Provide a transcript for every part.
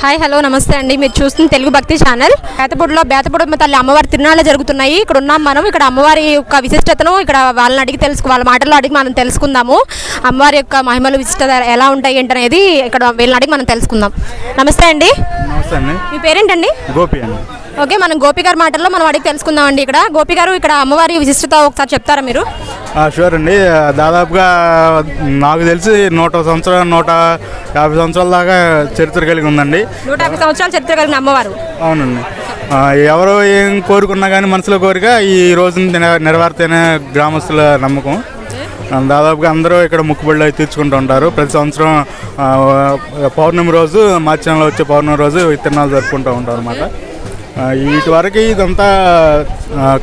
Hi hello నమస్తే అండి. మీరు చూస్తున్న తెలుగు భక్తి ఛానల్. బేతపూడిలో బేతపూడి తల్లి అమ్మవారి తిరునాళ్ళు జరుగుతున్నాయి. ఇక్కడ ఉన్నాం మనం. ఇక్కడ అమ్మవారి యొక్క విశిష్టతను ఇక్కడ వాళ్ళని అడిగి తెలుసు వాళ్ళ మాటల్లో అడిగి మనం తెలుసుకుందాము. అమ్మవారి యొక్క మహిమలు విశిష్టత ఎలా ఉంటాయి ఏంటనేది ఇక్కడ వీళ్ళని అడిగి మనం తెలుసుకుందాం. నమస్తే అండి. నమస్తే అండి. మీ పేరేంటండి? గోపి అండి. ఓకే మనం గోపి గారి మాటల్లో మనం అడిగి తెలుసుకుందామండి ఇక్కడ. గోపి గారు ఇక్కడ అమ్మవారి విశిష్టత ఒకసారి చెప్తారా మీరు? షూర్ అండి. దాదాపుగా నాకు తెలిసి నూట సంవత్సరాలు నూట యాభై సంవత్సరాల దాకా చరిత్ర కలిగి ఉందండి. నూట యాభై సంవత్సరాల చరిత్ర కలిగిన అమ్మవారు. అవునండి. ఎవరు ఏం కోరుకున్నా కానీ మనసులో కోరిక ఈ రోజున నె- నెరవేరుతేనే గ్రామస్తుల నమ్మకం. దాదాపుగా అందరూ ఇక్కడ మొక్కుబడులు అవి తీర్చుకుంటూ ఉంటారు. ప్రతి సంవత్సరం పౌర్ణమి రోజు మార్చి నెలలో వచ్చే పౌర్ణమి రోజు తిరునాళ్ళు జరుపుకుంటూ ఉంటారు అనమాట వీటి వరకు ఇదంతా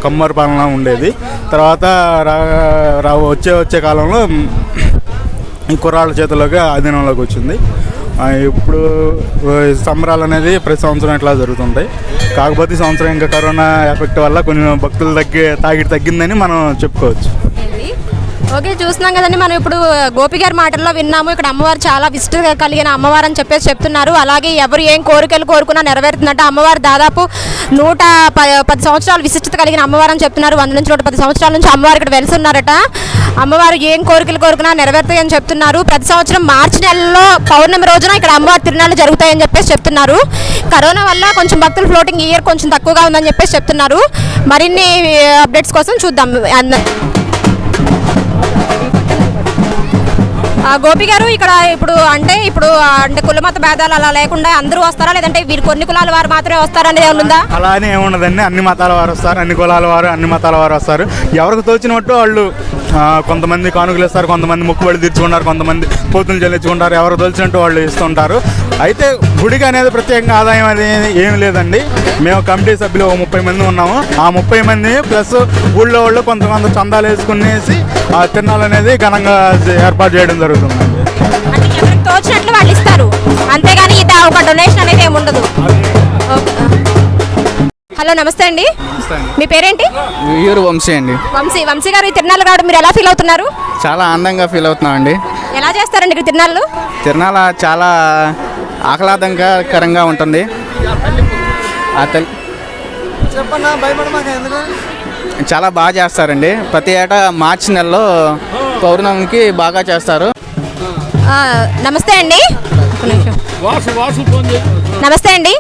కమ్మరి పాలన ఉండేది. తర్వాత రా వచ్చే వచ్చే కాలంలో కుర్రాళ్ళ చేతిలోకి అధీనంలోకి వచ్చింది. ఇప్పుడు సంబరాలు అనేది ప్రతి సంవత్సరం ఇట్లా జరుగుతుంటాయి. కాకపోతే ఈ సంవత్సరం ఇంకా కరోనా ఎఫెక్ట్ వల్ల కొంచెం భక్తులు తగ్గి తాగిడి తగ్గిందని మనం చెప్పుకోవచ్చు. ఓకే చూస్తున్నాం కదండి మనం ఇప్పుడు గోపి గారి మాటల్లో విన్నాము. ఇక్కడ అమ్మవారు చాలా విస్తృత కలిగిన అమ్మవారు అని చెప్పేసి చెప్తున్నారు. అలాగే ఎవరు ఏం కోరికలు కోరుకున్నా నెరవేరుతుందంటే. అమ్మవారు దాదాపు నూట పది సంవత్సరాలు విశిష్టత కలిగిన అమ్మవారు అని చెప్తున్నారు. వంద నుంచి నూట పది సంవత్సరాల నుంచి అమ్మవారు ఇక్కడ వెలుసున్నారట అమ్మవారు ఏం కోరికలు కోరుకున్నా నెరవేరుతాయని చెప్తున్నారు. ప్రతి సంవత్సరం మార్చి నెలలో పౌర్ణమి రోజున ఇక్కడ అమ్మవారి తిరునాళ్ళు జరుగుతాయని చెప్పేసి చెప్తున్నారు. కరోనా వల్ల కొంచెం భక్తులు ఫ్లోటింగ్ ఇయర్ కొంచెం తక్కువగా ఉందని చెప్పేసి చెప్తున్నారు. మరిన్ని అప్డేట్స్ కోసం చూద్దాం. గోపి గారు ఇక్కడ ఇప్పుడు అంటే ఇప్పుడు అంటే అంటే కులమత భేదాలు అలా లేకుండా అందరూ వస్తారా? లేదంటే వీరు కొన్ని కులాల వారు మాత్రమే వస్తారా అనేది ఉందా? అలా ఏముండదండి. అన్ని మతాల వారు వస్తారు అన్ని కులాల వారు అన్ని మతాల వారు వస్తారు. ఎవరికి తోచినట్టు వాళ్ళు కొంతమంది కానుకలు ఇస్తారు కొంతమంది మొక్కుబడి తీర్చుకుంటారు కొంతమంది పోతులు చెల్లించుకుంటారు. ఎవరు తోచినట్టు వాళ్ళు ఇస్తుంటారు. అయితే గుడికి అనేది ప్రత్యేకంగా ఆదాయం అనేది ఏం లేదండి. మేము కమిటీ సభ్యులు ఒక ముప్పై మంది ఉన్నాము. ఆ ముప్పై మంది ప్లస్ ఊళ్ళో వాళ్ళు కొంత కొంత చందాలు వేసుకునేసి ఆ తిరణాలు అనేది ఘనంగా ఏర్పాటు చేయడం జరుగుతుంది. జరుగుతుందండి అంటే ఎవరికి తోచినట్లు వాళ్ళు ఇస్తారు. అంతేగాని ఇది ఒక డొనేషన్ అనేది ఏమి ఉండదు. హలో నమస్తే అండి. మీ పేరేంటి? యూరు వంశీ అండి. వంశీ వంశీ గారు ఈ తిరునాళ్ళు కావడం మీరు ఎలా ఫీల్ అవుతున్నారు? చాలా ఆనందంగా ఫీల్ అవుతున్నాం అండి ఎలా చేస్తారండి ఇక్కడ తిరునాళ్ళు? తిరునాళ చాలా ఆహ్లాదకరంగా ఉంటుంది. చాలా బాగా చేస్తారండి. ప్రతి ఏటా మార్చి నెలలో పౌర్ణమికి బాగా చేస్తారు. నమస్తే అండి. నమస్తే అండి.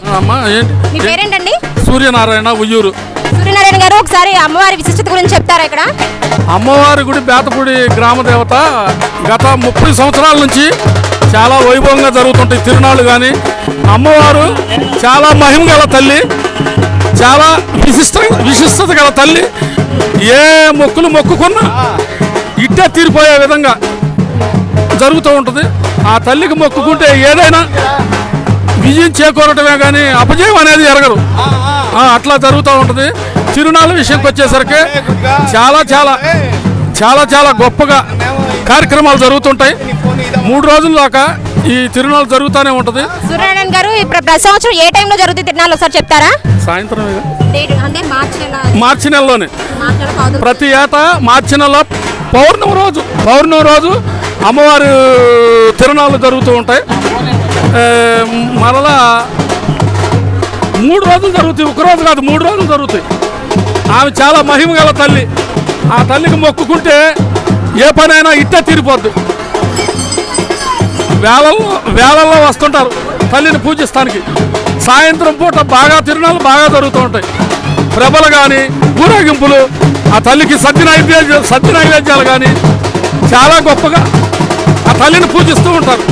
మీ పేరేంటండి? సూర్యనారాయణ ఉయ్యూరు. సూర్యనారాయణ గారు ఒకసారి అమ్మవారి విశిష్టత గురించి చెప్తారా ఇక్కడ? అమ్మవారి గుడి బేతపూడి గ్రామ దేవత గత ముప్పై సంవత్సరాల నుంచి చాలా వైభవంగా జరుగుతుంటాయి తిరునాళ్ళు కానీ అమ్మవారు చాలా మహిమ గల తల్లి చాలా విశిష్ట విశిష్టత గల తల్లి ఏ మొక్కులు మొక్కుకున్నా ఇట్టే తీరిపోయే విధంగా జరుగుతూ ఉంటుంది. ఆ తల్లికి మొక్కుకుంటే ఏదైనా విజయం చేకూరటమే కానీ అపజయం అనేది ఎరగరు ఆ, అట్లా జరుగుతూ ఉంటుంది. తిరునాళ్ళ విషయంకి వచ్చేసరికి చాలా చాలా చాలా చాలా గొప్పగా కార్యక్రమాలు జరుగుతుంటాయి. మూడు రోజుల దాకా ఈ తిరునాళ్ళు జరుగుతూనే ఉంటుంది. సూర్యనారాయణ గారు ప్రతి సంవత్సరం ఏ టైంలో జరుగుతుంది తిరునాళ్ళు ఒకసారి చెప్తారా? సాయంత్రం మార్చి నెల మార్చి నెలలోనే. ప్రతి ఏటా మార్చి నెల పౌర్ణమి రోజు. పౌర్ణమి రోజు అమ్మవారి తిరునాళ్ళు జరుగుతూ ఉంటాయి. మరలా మూడు రోజులు జరుగుతాయి. ఒకరోజు కాదు మూడు రోజులు జరుగుతాయి. ఆమె చాలా మహిమ గల తల్లి. ఆ తల్లికి మొక్కుకుంటే ఏ పనైనా ఇట్టే తీరిపోద్ది. వేలల్లో వేలల్లో వస్తుంటారు తల్లిని పూజిస్తానికి. సాయంత్రం పూట బాగా తిరునాళ్ళు బాగా జరుగుతూ ఉంటాయి. ప్రభలు కానీ ఊరేగింపులు ఆ తల్లికి సత్యనైవేద్యాలు సత్యనైవేద్యాలు కానీ చాలా గొప్పగా ఆ తల్లిని పూజిస్తూ ఉంటారు.